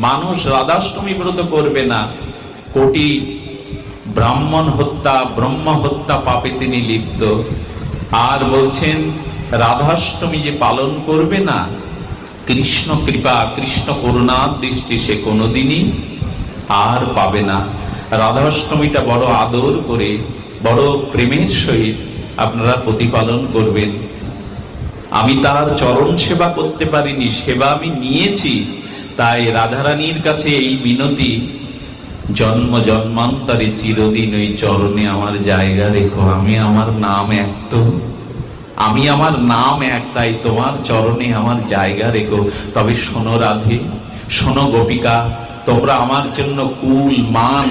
মানুষ রাধাষ্টমী ব্রত করবে না। কোটি ব্রাহ্মণ হত্যা, ব্রহ্ম হত্যা পাপে তিনি লিপ্ত। আর বলছেন, রাধাষ্টমী যে পালন করবে না, কৃষ্ণ কৃপা, কৃষ্ণ করুণার দৃষ্টি সে কোনোদিনই আর পাবে না। রাধাষ্টমীটা বড় আদর করে, বড় প্রেমের সহিত আপনারা প্রতিপালন করবেন। আমি তার চরণ সেবা করতে পারিনি, সেবা আমি নিয়েছি। তাই রাধারানীর কাছে এই মিনতি জন্ম জন্মান্তরে চিরদিন ওই চরণে আমার জায়গা রেখো, আমি আমার নাম এক তো, আমি আমার নাম এক, তাই তোমার চরণে আমার জায়গা রেখো। তবে শোনো রাধে, শোনো গোপিকা, তোমরা আমার জন্য কুল, মান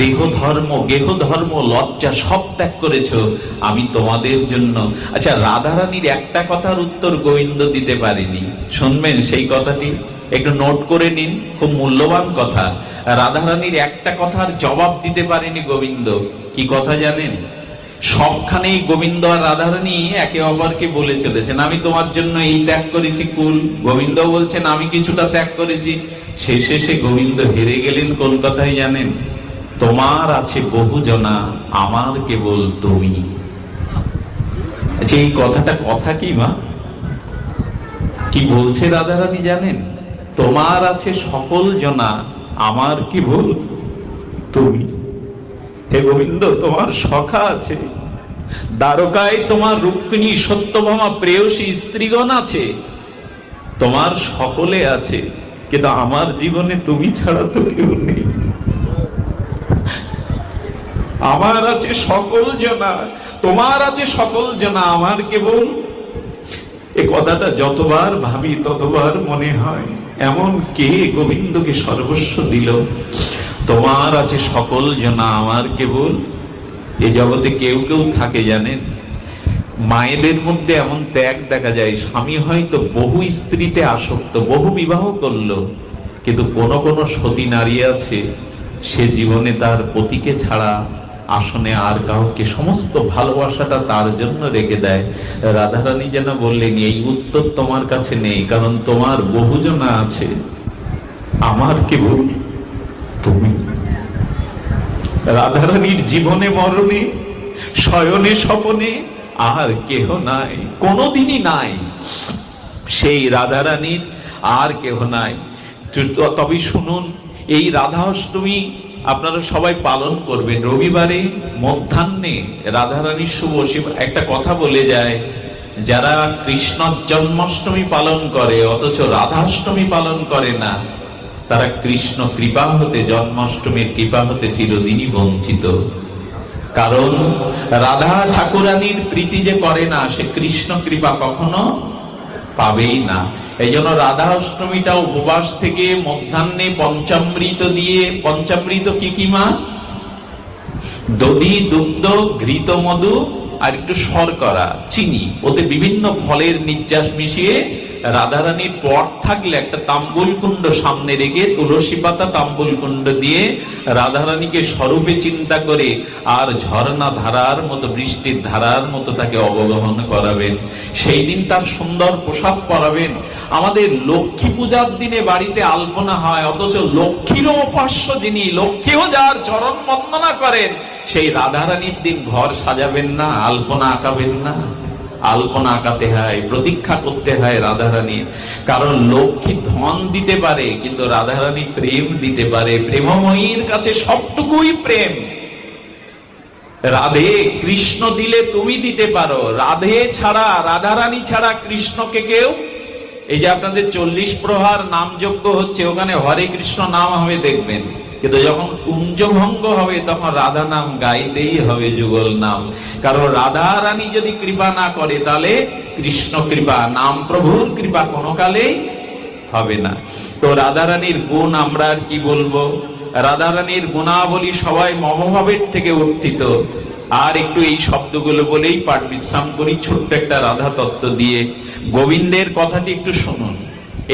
দেহ ধর্ম গেহ ধর্ম লজ্জা সব ত্যাগ করেছ, আমি তোমাদের জন্য আচ্ছা রাধারানীর একটা কথার উত্তর গোবিন্দ দিতে পারিনি। শুনবেন সেই কথাটি। একটু নোট করে নিন, খুব মূল্যবান কথা। রাধারানীর একটা কথার জবাব দিতে পারেনি গোবিন্দ। কি কথা জানেন? সবখানেই গোবিন্দ আর রাধারানী একে অপরকে বলে চলেছেন। আমি তোমার জন্য এই ত্যাগ করেছি, কুল। গোবিন্দ বলছেন, আমি কিছুটা ত্যাগ করেছি। শেষে সে গোবিন্দ হেরে গেলেন কোন কথাই জানেন? তোমার আছে বহু জনা আমার কেবল তুমি। আচ্ছা এই কথাটা কথা কি, মা? কি বলছে রাধারানী, জানেন? তোমার আছে সকল জনা, আমার কি ভুল? তুমি, হে গোবিন্দ, তোমার সখা আছে। দ্বারকায় তোমার রুক্মিণী সত্যভামা প্রেয়সী স্ত্রীগণ আছে। তোমার সকলে আছে, কিন্তু আমার জীবনে তুমি ছাড়া তো কেউ নেই। আমার আছে সকল জনা, তোমার আছে সকল জনা, আমার কেবল? এ কথাটা যতবার ভাবি ততবার মনে হয়। এমন কে গোবিন্দকে সর্বস্ব দিল? তোমার আছে সকল জনা, আমার কেবল। এ জগতে কেউ কেউ থাকে জানেন। মায়েদের মধ্যে এমন ত্যাগ দেখা যায়, স্বামী হয়তো বহু স্ত্রীতে আসক্ত, বহু বিবাহ করল, কিন্তু কোন কোন সতী নারী আছে, সে জীবনে তার পতিকে ছাড়া আসনে আর কাউকে সমস্ত ভালোবাসাটা তার জন্য রেখে দেয়। রাধারানী যেন বললেন, এই উত্তর তোমার কাছে নেই, কারণ তোমার বহুজনা আছে। আমার কেবল তুমি? রাধারানীর জীবনে মরণে, শয়নে স্বপনে আর কেহ নাই, কোনোদিনই নাই। সেই রাধারানীর আর কেহ নাই। তবে শুনুন, এই রাধা অষ্টমী আপনারা সবাই পালন করবেন। রবিবারে মধ্যাহ্নে রাধারানীর শুভ শিব, একটা কথা বলে যায়, যারা কৃষ্ণ জন্মাষ্টমী পালন করে, অথচ রাধাষ্টমী পালন করে না, তারা কৃষ্ণ কৃপা হতে, জন্মাষ্টমীর কৃপা হতে চিরদিনই বঞ্চিত। কারণ রাধা ঠাকুরানীর প্রীতি যে করে না, সে কৃষ্ণ কৃপা কখনো পাবেই না। এই জন্য রাধা অষ্টমীটা উপবাস থেকে মধ্যাহ্নে পঞ্চামৃত দিয়ে, পঞ্চামৃত কি কি মা? দধি, দুগ্ধ ঘৃত মধু আর একটু শর্করা, চিনি। ওতে বিভিন্ন ফলের নির্যাস মিশিয়ে রাধারানীর পট থাকলে একটা তাম্বুল কুণ্ড সামনে রেখে তুলসী পাতা তাম্বুল কুণ্ড দিয়ে রাধারানীকে স্বরূপে চিন্তা করে আর ঝর্ণা ধারার মতো, বৃষ্টির ধারার মতো তাকে অবগমন করাবেন। সেই দিন তার সুন্দর পোশাক পরাবেন। আমাদের লক্ষ্মী পূজার দিনে বাড়িতে আলপনা হয়, অথচ লক্ষ্মীরও উপাস্য যিনি, লক্ষ্মীও যার চরণ বন্দনা করেন, সেই রাধারানীর দিন ঘর সাজাবেন না, আলপনা আঁকাবেন না। আলপনা আঁকাতে হয়, প্রতীক্ষা করতে হয় রাধারানীর কারণ লক্ষ্মী ধন দিতে পারে, কিন্তু রাধারানী প্রেম দিতে পারে। প্রেমময়ীর কাছে সবটুকুই প্রেম। রাধে কৃষ্ণ দিলে তুমি দিতে পারো। রাধে ছাড়া, রাধারানী ছাড়া কৃষ্ণকে কেউ এই যে আপনাদের চল্লিশ প্রহার নামযজ্ঞ হচ্ছে, ওখানে হরে কৃষ্ণ নাম হবে, দেখবেন। কিন্তু যখন কুঞ্জভঙ্গ হবে, তখন রাধা নাম গাইতেই হবে যুগল নাম। কারণ রাধা রানী যদি কৃপা না করে, তাহলে কৃষ্ণ কৃপা, নাম প্রভুর কৃপা কোনো কালেই হবে না। তো রাধা রানীর গুণ আমরা আর কি বলব? রাধারানীর গুণাবলী সবাই মমভাবের থেকে উত্থিত। আর একটু এই শব্দগুলো বলেই পাঠ বিশ্রাম করি, ছোট্ট একটা রাধা তত্ত্ব দিয়ে। গোবিন্দের কথাটি একটু শুনুন।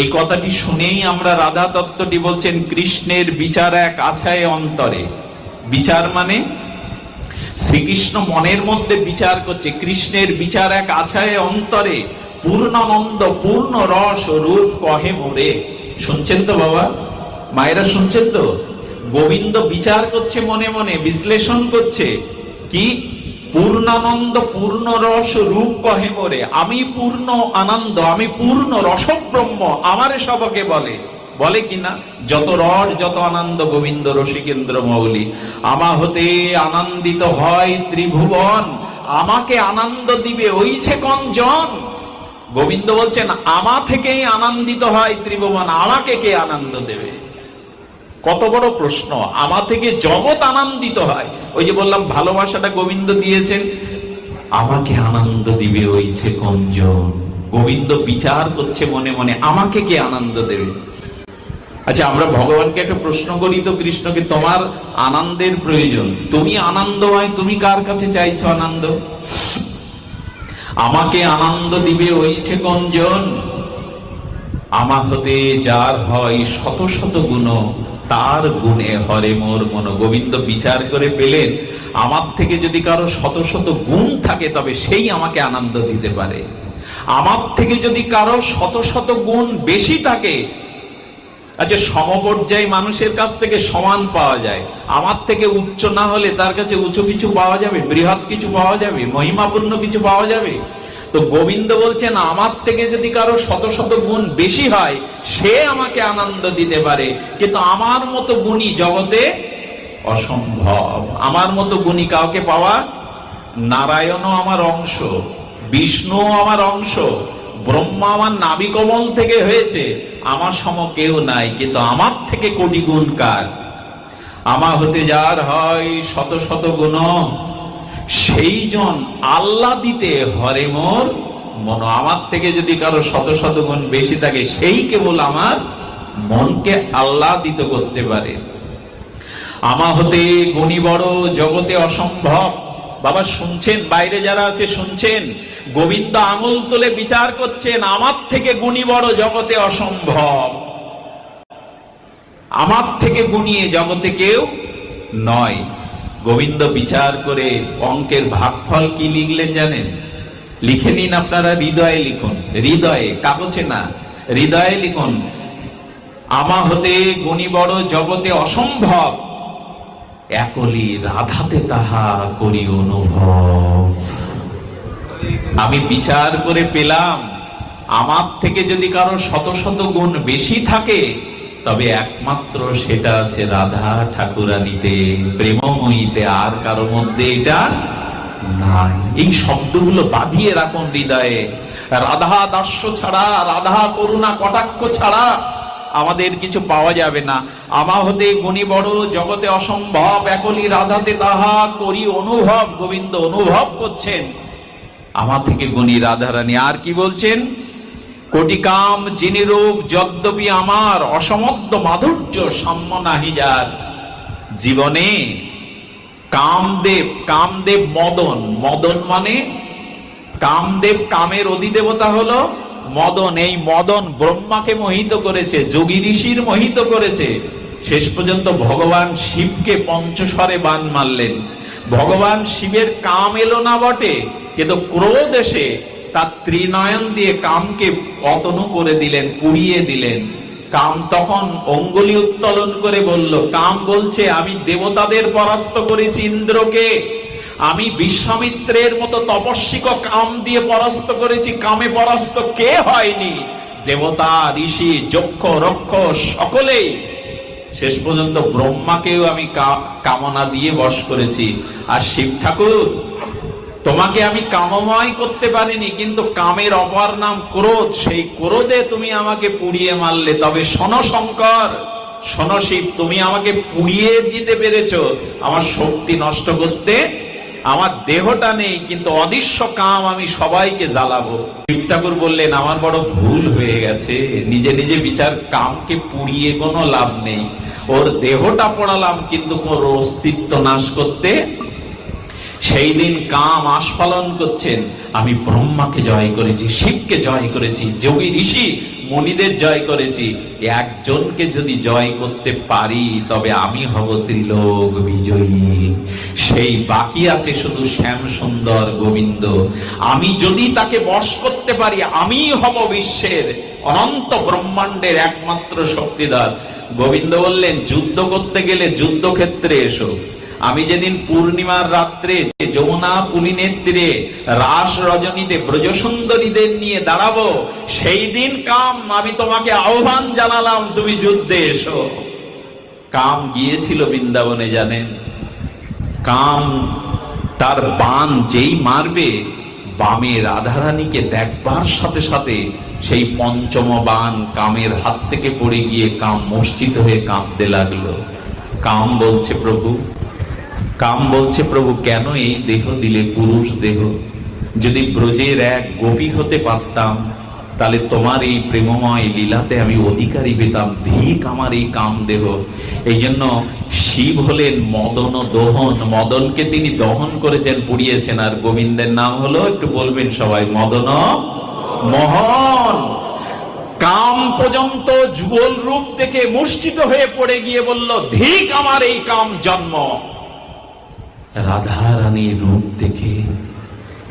এই কথাটি শুনেই আমরা রাধা তত্ত্বটি বলছেন, কৃষ্ণের বিচার এক আছায় অন্তরে। বিচার মানে শ্রীকৃষ্ণ মনের মধ্যে বিচার করছে, কৃষ্ণের বিচার এক আছায় অন্তরে পূর্ণানন্দ পূর্ণ রস রূপ কহে মোরে। শুনছেন তো বাবা? মায়েরা শুনছেন তো? গোবিন্দ বিচার করছে মনে মনে, বিশ্লেষণ করছে, কি? পূর্ণানন্দ পূর্ণ রস রূপ কহে মোরে। আমি পূর্ণ আনন্দ, আমি পূর্ণ রসব্রহ্ম, আমারে সবকে বলে। বলে কিনা? যত রস, যত আনন্দ গোবিন্দ রসিকেন্দ্র মৌলি। আমা হতে আনন্দিত হয় ত্রিভুবন। আমাকে আনন্দ দিবে ওইছে কঞ্জন। গোবিন্দ বলছেন, আমা থেকেই আনন্দিত হয় ত্রিভুবন, আমাকে কে আনন্দ দেবে? কত বড় প্রশ্ন। আমা থেকে জগৎ আনন্দিত হয়। ওই যে বললাম, ভালোবাসাটা গোবিন্দ দিয়েছেন। আমাকে আনন্দ দিবে ওই সে কঞ্জন। গোবিন্দ বিচার করছে মনে মনে, আমাকে কে আনন্দ দেবে? আচ্ছা আমরা ভগবানকে একটা প্রশ্ন করি তো কৃষ্ণকে, তোমার আনন্দের প্রয়োজন। তুমি আনন্দ হয়, তুমি কার কাছে চাইছো আনন্দ? আমাকে আনন্দ দিবে ওই সে কঞ্জন। আমা হতে যার হয় শত শত গুণ। তার গুণে হরে মোর মন। গোবিন্দ বিচার করে পেলেন। আমার থেকে যদি কারও শত শত গুণ থাকে, তবে সেই আমাকে আনন্দ দিতে পারে। আমার থেকে যদি কারও শত শত গুণ বেশি থাকে আচ্ছা সমপর্যায় মানুষের কাছ থেকে সমান পাওয়া যায়। আমার থেকে উচ্চ না হলে তার কাছে উঁচু কিছু পাওয়া যাবে, বৃহৎ কিছু পাওয়া যাবে, মহিমাপূর্ণ কিছু পাওয়া যাবে। তো গোবিন্দ বলছেন, আমার থেকে যদি কারও শত শত গুণ বেশি হয়, সে আমাকে আনন্দ দিতে পারে। কিন্তু আমার মতো গুণী জগতে অসম্ভব। আমার মতো গুণী কাউকে পাওয়া নারায়ণও আমার অংশ, বিষ্ণুও আমার অংশ, ব্রহ্মা আমার নাবিকমল থেকে হয়েছে, আমার সম কেউ নাই। কিন্তু আমার থেকে কোটি গুণ কার? আমা হতে যার হয় শত শত গুণ। সেই জন আল্লাহ দিতে হরে মোর মন। আমার থেকে যদি কারও শত শত গুণ বেশি থাকে, সেই কেবল আমার মনকে আল্লাদিত করতে পারে। আমা হতে গুণী বড় জগতে অসম্ভব। বাবা, শুনছেন? বাইরে যারা আছে, শুনছেন? গোবিন্দ আঙুল তুলে বিচার করছেন, আমার থেকে গুণী বড় জগতে অসম্ভব। আমার থেকে গুণিয়ে জগতে কেউ নয়। গোবিন্দ বিচার করে অঙ্কের ভাগফল কি লিখলেন জানেন? লিখে নিন আপনারা হৃদয়ে লিখুন। হৃদয়ে, কাগজে না, হৃদয়ে লিখুন। আমা হতে গুণী বড় জগতে অসম্ভব। একলি রাধাতে তাহা করি অনুভব। আমি বিচার করে পেলাম। আমার থেকে যদি কারও শত শত গুণ বেশি থাকে তবে একমাত্র সেটা আছে রাধা ঠাকুরানিতে, প্রেমময়ীতে, আর কারও মধ্যে এটা নাই। এই শব্দগুলো বাঁধিয়ে রাখুন হৃদয়ে। রাধা দাস্য ছাড়া, রাধা করুণা কটাক্ষ ছাড়া আমাদের কিছু পাওয়া যাবে না। আমা হতে গুণী বড় জগতে অসম্ভব, একলি রাধাতে তাহা করি অনুভব, গোবিন্দ অনুভব করছেন। আমার থেকে গুণী রাধারানী আর কি বলছেন? কোটি কাম যিনি রূপ যদ্যপি আমার অসমদ্য মাধুর্য সাম্য নাহি যার। জীবনে কামদেব কামদেব মদন। মদন মানে? কামদেব কামের অধিদেবতা হলো মদন। এই মদন ব্রহ্মাকে মোহিত করেছে, যোগী ঋষির মোহিত করেছে। শেষ পর্যন্ত ভগবান শিবকে পঞ্চস্বরে বান মারলেন। ভগবান শিবের কাম এলো না বটে, কিন্তু ক্রোধ এসে তার ত্রিনয়ন দিয়ে কামকে অতনু করে দিলেন, পুড়িয়ে দিলেন। কাম তখন অঙ্গুলি উত্তোলন করে বলল, কাম বলছে, আমি দেবতাদের পরাস্ত করেছি ইন্দ্রকে। আমি বিশ্বামিত্রের মতো তপস্বিক কাম দিয়ে পরাস্ত করেছি, কামে পরাস্ত কে হয়নি? দেবতা, ঋষি, যক্ষ, রক্ষ, সকলেই। শেষ পর্যন্ত ব্রহ্মাকেও আমি কামনা দিয়ে বশ করেছি। আর শিব ঠাকুর তোমাকে আমি কামময় করতে পারিনি, কিন্তু কামের অপর নাম ক্রোধ। সেই ক্রোধে তুমি আমাকে পুড়িয়ে মারলে। তবে শোনো শঙ্কর, শোনো শিব, তুমি আমাকে পুড়িয়ে দিতে পেরেছ। আমার শক্তি নষ্ট করতে আমার দেহটা নেই, কিন্তু অদৃশ্য কাম আমি সবাইকে জ্বালাবো। শিব ঠাকুর বললেন, আমার বড় ভুল হয়ে গেছে। নিজে নিজে বিচার, কামকে পুড়িয়ে কোনো লাভ নেই। ওর দেহটা পড়ালাম, কিন্তু ওর অস্তিত্ব নাশ করতে সেই দিন কাম আস্ফালন করছেন। আমি ব্রহ্মাকে জয় করেছি, শিবকে জয় করেছি, যোগী ঋষি মুনিদের জয় করেছি। একজনকে যদি জয় করতে পারি, তবে আমি হব ত্রিলোক বিজয়ী। সেই বাকি আছে শুধু শ্যাম সুন্দর গোবিন্দ। আমি যদি তাকে বশ করতে পারি, আমি হব বিশ্বের অনন্ত ব্রহ্মাণ্ডের একমাত্র শক্তিদার। গোবিন্দ বললেন, যুদ্ধ করতে গেলে যুদ্ধক্ষেত্রে এসো। আমি যেদিন পূর্ণিমার রাত্রে যমুনা পুলিনের রাস রজনীতে ব্রজসুন্দরীদের নিয়ে দাঁড়াবো, সেই দিন কাম আমি তোমাকে আহ্বান জানালাম, তুমি যুদ্ধে এসো। কাম গিয়েছিল বৃন্দাবনে, জানেন? কাম তার বান যেই মারবে, বামে রাধারানীকে দেখবার সাথে সাথে সেই পঞ্চম বান কামের হাত থেকে পড়ে গিয়ে কাম মসজিদ হয়ে কাঁদতে লাগল। কাম বলছে, প্রভু কাম বলছে প্রভু, কেন এই দেহ দিলে পুরুষ দেহ? যদি ব্রজের এক গোপী হতে পারতাম, তাহলে তোমার এই প্রেমময় লীলাতে আমি অধিকারী পেতাম। ধিক আমার এই কাম দেহ। এই জন্য শিব হলেন মদন দহন। মদনকে তিনি দহন করেছেন, পুড়িয়েছেন। আর গোবিন্দের নাম হলো, একটু বলবেন সবাই, মদন মোহন। কাম পর্যন্ত যুগল রূপ থেকে মুষ্টিত হয়ে পড়ে গিয়ে বলল, ধিক আমার এই কাম জন্ম। রাধা রানীর রূপ দেখে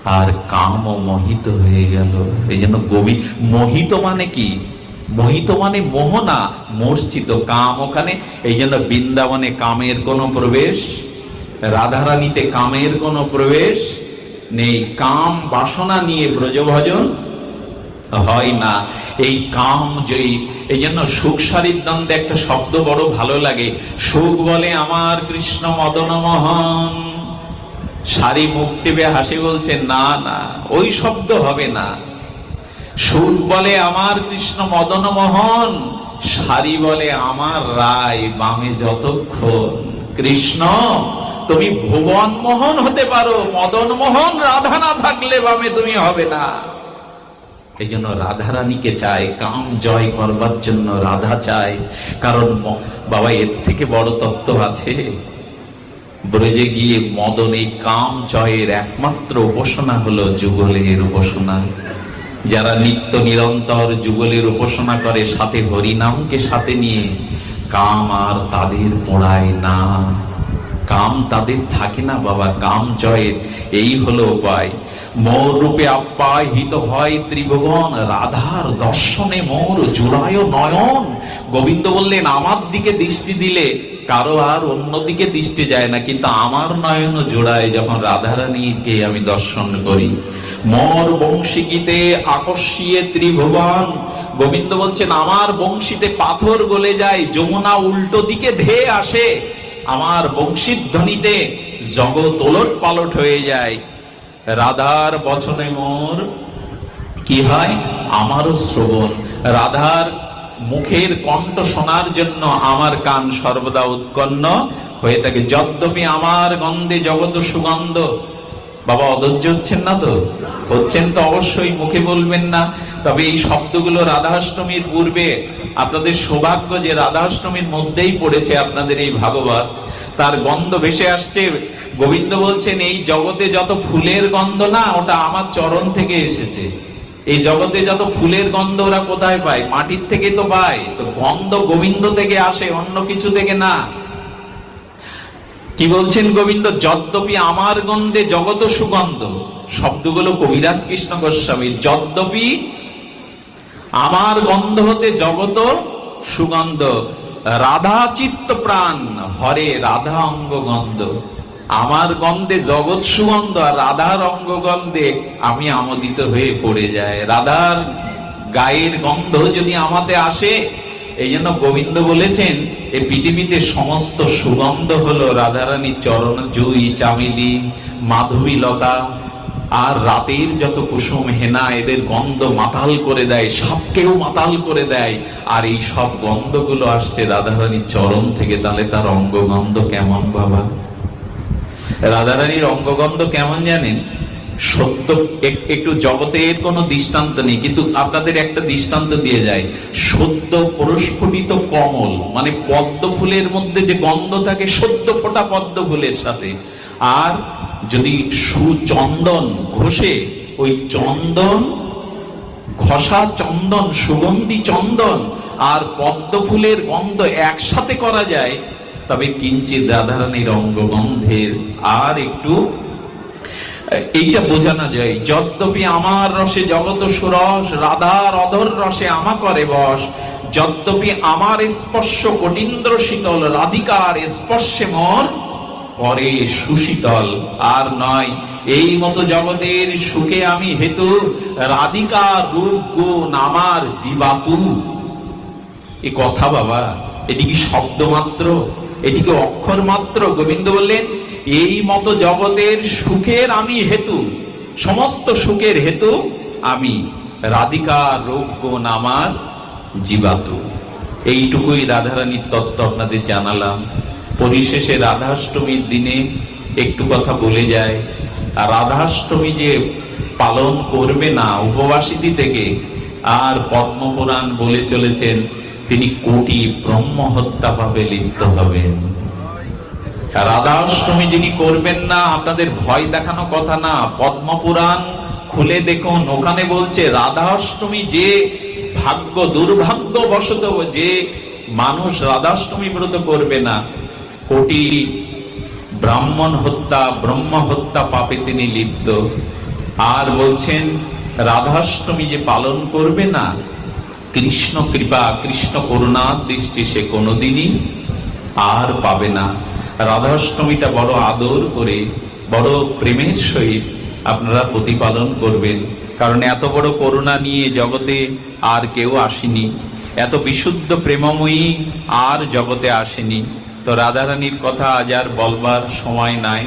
আর কাম মোহিত হয়ে গেল। এই জন্য গোবি, মোহিত মানে কি? মোহিত মানে মোহনা, মূর্ছিত কাম ওখানে। এই জন্য বৃন্দাবনে কামের কোনো প্রবেশ, রাধারানীতে কামের কোনো প্রবেশ নেই। কাম বাসনা নিয়ে ব্রজভজন হয় না। এই কাম যেই, এই জন্য সুখ সারির দ্বন্দ্বে একটা শব্দ বড় ভালো লাগে। সুখ বলে, আমার কৃষ্ণ মদন সারি মুখ টেপে হাসি বলছে, না না, ওই শব্দ হবে না। সুর বলে আমার কৃষ্ণ মদন মোহন, সারি বলে আমার রায় বামে যতক্ষণ। কৃষ্ণ, তুমি ভুবন মোহন হতে পারো, মদন মোহন রাধা না থাকলে বামে তুমি হবে না। এই জন্য রাধা রানীকে চায় কাম জয় করবার জন্য রাধা চায় কারণ বাবা এর থেকে বড় তত্ত্ব আছে। ব্রজে গিয়ে মদন এই কাম জয়ের একমাত্র উপাসনা হলো যুগলের উপাসনা। যারা নিত্য নিরন্তর যুগলের উপাসনা করে, সাথে হরিনামকে সাথে নিয়ে কাম আর তাদের পড়ায় না। কাম তাদের থাকে না বাবা, কাম জয়ের এই হলো উপায়। মোর রূপে আপ্যাহিত হয় ত্রিভুবন, রাধার দর্শনে মোর জুড়ায় নয়ন। গোবিন্দ বললেন, আমার দিকে দৃষ্টি দিলে কারও আর অন্যদিকে দৃষ্টি যায় না, কিন্তু আমার নয়ন জোড়ায় যখন রাধারানীকে আমি দর্শন করি। মোর বংশীগীতে আকর্ষিয়ে ত্রিভুবন, গোবিন্দ বলছেন, আমার বংশীতে পাথর গলে যায়, যমুনা উল্টো দিকে ধেয়ে আসে। আমার বংশীর ধ্বনিতে জগৎ ওলট পালট হয়ে যায়। রাধার বচনে মোর কি হয়? আমারও শ্রবণ। রাধার মুখের কণ্ঠ শোনার জন্য আমার কান সর্বদা উৎকন্ন হয়ে থাকে যদ্যপি আমার গন্ধে জগত সুগন্ধ। বাবা অধৈর্য হচ্ছেন না তো? হচ্ছেন তো অবশ্যই, মুখে বলবেন না। তবে এই শব্দগুলো রাধাষ্টমীর পূর্বে, আপনাদের সৌভাগ্য যে রাধাষ্টমীর মধ্যেই পড়েছে আপনাদের এই ভাগবত। তার গন্ধ ভেসে আসছে। গোবিন্দ বলছেন, এই জগতে যত ফুলের গন্ধ না, ওটা আমার চরণ থেকে এসেছে। এই জগতে যত ফুলের গন্ধ ওরা কোথায় পায়? মাটির থেকে তো পায়। তো গন্ধ গোবিন্দ থেকে আসে, অন্য কিছু থেকে না। কি বলছেন গোবিন্দ? যদ্যপি আমার গন্ধে জগত সুগন্ধ, শব্দগুলো কবিরাজ কৃষ্ণ গোস্বামীর। যদ্যপি আমার গন্ধ হতে জগত সুগন্ধ, রাধা চিত্ত প্রাণ, হরে রাধা অঙ্গ গন্ধ আমার গন্ধে জগৎ সুগন্ধ আর রাধার অঙ্গ গন্ধে আমি আমোদিত হয়ে পড়ে যায় রাধার গায়ের গন্ধ যদি আমাতে আসে, এই জন্য গোবিন্দ বলেছেন, এ পৃথিবীতে সমস্ত সুগন্ধ হলো রাধারানীর চরণ জুই, চামেলি, মাধবী লতা আর রাতের যত কুসুম হেনা, এদের গন্ধ মাতাল করে দেয়, সবকেও মাতাল করে দেয়। আর এই সব গন্ধগুলো আসছে রাধারানীর চরণ থেকে, তাহলে তার অঙ্গগন্ধ কেমন বাবা? রাধারানীর অঙ্গগন্ধ কেমন জানেন? সত্য একটু জগতের কোনো দৃষ্টান্ত নেই, কিন্তু আপনাদের একটা দৃষ্টান্ত দিয়ে যায়। সদ্য প্রস্ফুটিত কমল মানে পদ্ম ফুলের মধ্যে যে গন্ধ থাকে, সদ্য ফোটা পদ্ম ফুলের সাথে। আর যদি সুচন্দন ঘষে, ওই চন্দন, ঘষা চন্দন, সুগন্ধি চন্দন, আর পদ্ম ফুলের গন্ধ একসাথে করা যায় তবে কিঞ্চিত রাধারানীর অঙ্গগন্ধের আর একটু, এইটা বোঝানো যায়, যদ্যপি আমার রসে জগত সুরস, রাধার অধর রসে আমা করে বস, যদ্যপি আমার স্পর্শ কটিন্দ্র শীতল রাধিকার স্পর্শে মর, পরে সুশীতল। আর নয়, এই মতো জগতের সুখে আমি হেতু রাধিকা রূপ গুণ আমার জীবাতু। এ কথা বাবা, এটি কি শব্দ মাত্র এটি কি অক্ষর মাত্র, গোবিন্দ বললেন, এই মতো জগতের সুখের আমি হেতু, সমস্ত সুখের হেতু আমি। রাধিকা রূপ গুণ আমার জীবাতু। এইটুকুই রাধারানীর তত্ত্ব আপনাদের জানালাম। পরিশেষে রাধাষ্টমীর দিনে একটু কথা বলে যায়। আর রাধাষ্টমী যে পালন করবে না উপবাসিতি থেকে আর পদ্মপুরাণ বলে চলেছেন তিনি কোটি ব্রহ্ম হত্যা ভাবে লিপ্ত হবেন। রাধাষ্টমী যিনি করবেন না, আপনাদের ভয় দেখানো কথা না। পদ্মপুরাণ খুলে দেখুন, ওখানে বলছে, রাধাষ্টমী যে ভাগ্য দুর্ভাগ্য বশত যে মানুষ রাধাষ্টমী ব্রত করবে না, কোটি ব্রাহ্মণ হত্যা ব্রহ্ম হত্যা পাপে তিনি লিপ্ত। আর বলছেন, রাধাষ্টমী যে পালন করবে না কৃষ্ণ কৃপা, কৃষ্ণ করুণার দৃষ্টি সে কোনোদিনই আর পাবে না। রাধাষ্টমীটা বড় আদর করে, বড় প্রেমের সহিত আপনারা প্রতিপালন করবেন। কারণ এত বড় করুণা নিয়ে জগতে আর কেউ আসেনি। এত বিশুদ্ধ প্রেমময়ী আর জগতে আসেনি। তো রাধারানীর কথা আজ আর বলবার সময় নাই।